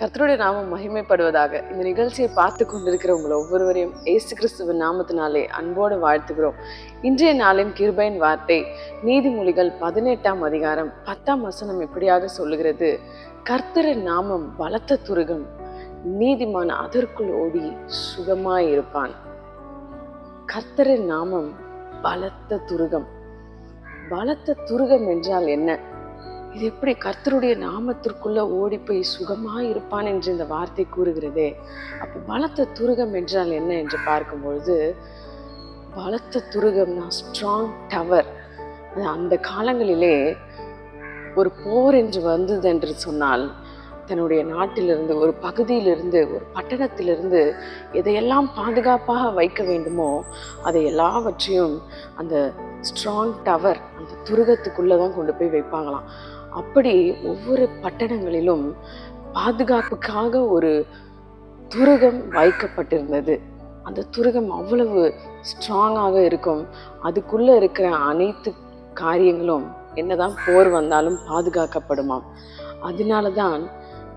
கர்த்தருடைய நாமம் மகிமைப்படுவதாக இந்த நிகழ்ச்சியை பார்த்து கொண்டிருக்கிற உங்களை ஒவ்வொருவரையும் ஏசு கிறிஸ்துவின் நாமத்தினாலே அன்போடு வாழ்த்துகிறோம். இன்றைய நாளின் கிருபையின் வார்த்தை நீதிமொழிகள் பதினெட்டாம் அதிகாரம் பத்தாம் வசனம் இப்படியாக சொல்லுகிறது? கர்த்தரின் நாமம் பலத்த துருகம் நீதிமான் அதற்குள் ஓடி சுகமாயிருப்பான். கர்த்தரின் நாமம் பலத்த துருகம். பலத்த துருகம் என்றால் என்ன? இது எப்படி கர்த்தருடைய நாமத்திற்குள்ள ஓடி போய் இருப்பான் என்று இந்த வார்த்தை கூறுகிறதே? அப்போ பலத்த துருகம் என்றால் என்ன என்று பார்க்கும்பொழுது பலத்த துருகம்னா ஸ்ட்ராங் டவர் அந்த காலங்களிலே ஒரு போர் என்று வந்தது என்று சொன்னால் தன்னுடைய நாட்டிலிருந்து ஒரு பகுதியிலிருந்து ஒரு பட்டணத்திலிருந்து எதையெல்லாம் பாதுகாப்பாக வைக்க வேண்டுமோ அதை எல்லாவற்றையும் அந்த ஸ்ட்ராங் டவர் அந்த துருகத்துக்குள்ளே தான் கொண்டு போய் வைப்பாங்களாம். அப்படி ஒவ்வொரு பட்டணங்களிலும் பாதுகாப்புக்காக ஒரு துருகம் வைக்கப்பட்டிருந்தது. அந்த துருகம் அவ்வளவு ஸ்ட்ராங்காக இருக்கும். அதுக்குள்ளே இருக்கிற அனைத்து காரியங்களும் என்னதான் போர் வந்தாலும் பாதுகாக்கப்படுமாம். அதனால தான்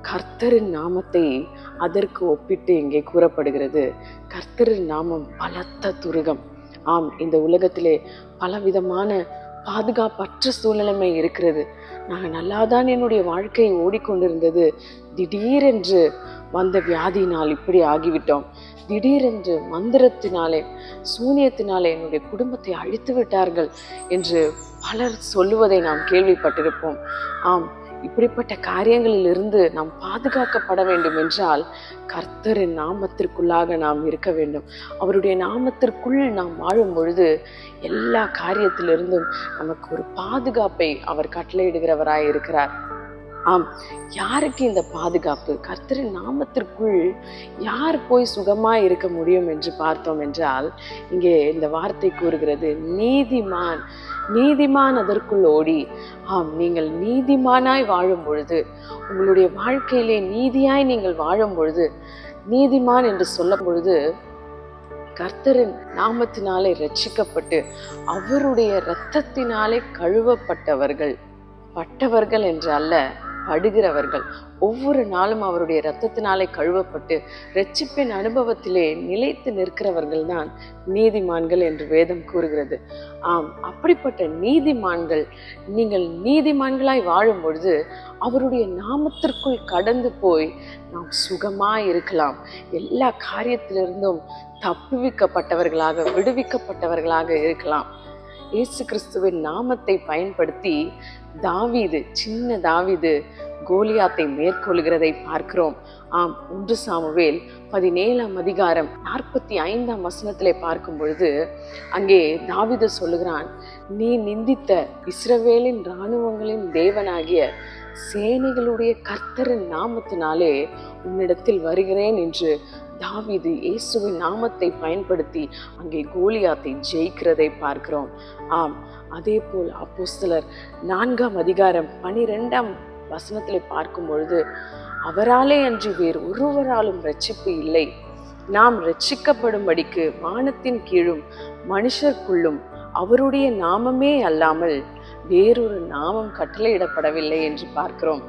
கர்த்தரின் நாமத்தை அதற்கு ஒப்பிட்டு இங்கே கூறப்படுகிறது. கர்த்தரின் நாமம் பலத்த துருகம். ஆம் இந்த உலகத்திலே பலவிதமான பாதுகாப்பற்ற சூழ்நிலைமை இருக்கிறது. நாங்கள் நல்லாதான் என்னுடைய வாழ்க்கை ஓடிக்கொண்டிருந்தது. திடீரென்று வந்த வியாதியினால் இப்படி ஆகிவிட்டோம். திடீரென்று மந்திரத்தினாலே சூனியத்தினாலே என்னுடைய குடும்பத்தை அழித்து விட்டார்கள் என்று பலர் சொல்லுவதை நாம் கேள்விப்பட்டிருப்போம். ஆம் இப்படிப்பட்ட காரியங்களிலிருந்து நாம் பாதுகாக்கப்பட வேண்டும் என்றால் கர்த்தரின் நாமத்திற்குள்ளாக நாம் இருக்க வேண்டும். அவருடைய நாமத்திற்குள் நாம் வாழும் பொழுது எல்லா காரியத்திலிருந்தும் நமக்கு ஒரு பாதுகாப்பை அவர் கட்டளையிடுகிறவராய் இருக்கிறார். ஆம். யாருக்கு இந்த பாதுகாப்பு? கர்த்தரின் நாமத்திற்குள் யார் போய் சுகமாக இருக்க முடியும் என்று பார்த்தோம் என்றால் இங்கே இந்த வார்த்தை கூறுகிறது நீதிமான் நீதிமான் அதற்குள் ஓடி. ஆம் நீங்கள் நீதிமானாய் வாழும் பொழுது உங்களுடைய வாழ்க்கையிலே நீதியாய் நீங்கள் வாழும் பொழுது நீதிமான் என்று சொல்லும் பொழுது கர்த்தரின் நாமத்தினாலே ரட்சிக்கப்பட்டு அவருடைய இரத்தத்தினாலே கழுவப்பட்டவர்கள் பட்டவர்கள் என்று அல்ல படுகிறவர்கள் ஒவ்வொரு நாளும் அவருடைய இரத்தத்தினாலே கழுவப்பட்டு ரட்சிப்பின் அனுபவத்திலே நிலைத்து நிற்கிறவர்கள் தான் நீதிமான்கள் என்று வேதம் கூறுகிறது. ஆம் அப்படிப்பட்ட நீதிமான்கள் நீங்கள் நீதிமான்களாய் வாழும் பொழுது அவருடைய நாமத்திற்குள் கடந்து போய் நாம் சுகமாய் இருக்கலாம். எல்லா காரியத்திலிருந்தும் தப்புவிக்கப்பட்டவர்களாக விடுவிக்கப்பட்டவர்களாக இருக்கலாம். இயேசு கிறிஸ்துவின் நாமத்தை பயன்படுத்தி தாவிது சின்ன தாவிது கோலியாத்தை மேற்கொள்கிறதை பார்க்கிறோம். ஆம் ஒன்று சாமுவேல் பதினேழாம் அதிகாரம் நாற்பத்தி ஐந்தாம் வசனத்திலே பார்க்கும் பொழுது அங்கே தாவித சொல்லுகிறான் நீ நிந்தித்த இஸ்ரவேலின் இராணுவங்களின் தேவனாகிய சேனைகளுடைய கர்த்தரின் நாமத்தினாலே உன்னிடத்தில் வருகிறேன் என்று தாவிது இயேசுவின் நாமத்தை பயன்படுத்தி அங்கே கோலியாத்தை ஜெயிக்கிறதை பார்க்கிறோம். ஆம் அதே போல் சிலர் நான்காம் அதிகாரம் பனிரெண்டாம் வசனத்தில் பார்க்கும் பொழுது அவராலே அன்றி வேறு ஒருவராலும் ரட்சிப்பு இல்லை. நாம் ரட்சிக்கப்படும்படிக்கு வானத்தின் கீழும் மனுஷர்க்குள்ளும் அவருடைய நாமமே அல்லாமல் வேறொரு நாமம் கட்டளையிடப்படவில்லை என்று பார்க்கிறோம்.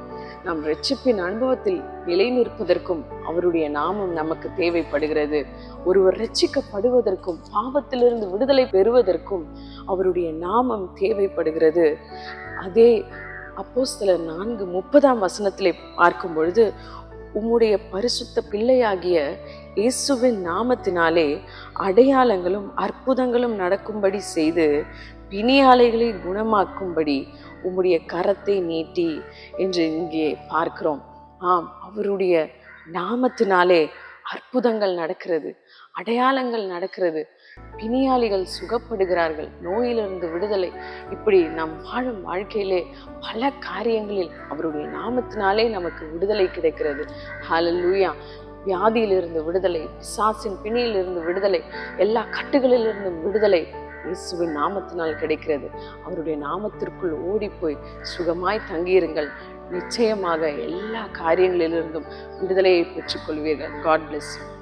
நம் ரட்சிப்பின் அனுபவத்தில் நிலை நிற்பதற்கும் அவருடைய நாமம் நமக்கு தேவைப்படுகிறது. ஒருவர் ரட்சிக்கப்படுவதற்கும் பாவத்திலிருந்து விடுதலை பெறுவதற்கும் அவருடைய நாமம் தேவைப்படுகிறது. அதே அப்போஸ்தலர் நான்கு முப்பதாம் வசனத்திலே பார்க்கும் பொழுது உம்முடைய பரிசுத்த பிள்ளையாகிய இயேசுவின் நாமத்தினாலே அடையாளங்களும் அற்புதங்களும் நடக்கும்படி செய்து பிணியாலைகளை குணமாக்கும்படி உம்முடைய கரத்தை நீட்டி என்று இங்கே பார்க்கிறோம். ஆம் அவருடைய நாமத்தினாலே அற்புதங்கள் நடக்கிறது அடையாளங்கள் நடக்கிறது. பிணியாளிகள் சுகப்படுகிறார்கள் நோயிலிருந்து விடுதலை. இப்படி நம் வாழும் வாழ்க்கையிலே பல காரியங்களில் அவருடைய நாமத்தினாலே நமக்கு விடுதலை கிடைக்கிறது. ஹலலூயா வியாதியிலிருந்து விடுதலை பிசாசின் பிணியிலிருந்து விடுதலை எல்லா கட்டுகளிலிருந்தும் விடுதலை. இயேசுவின் நாமத்தினால் கிடைக்கிறது. அவருடைய நாமத்திற்குள் ஓடிப்போய் சுகமாய் தங்கியிருங்கள். நிச்சயமாக எல்லா காரியங்களிலிருந்தும் விடுதலையை பெற்றுக்கொள்வீர்கள். God bless you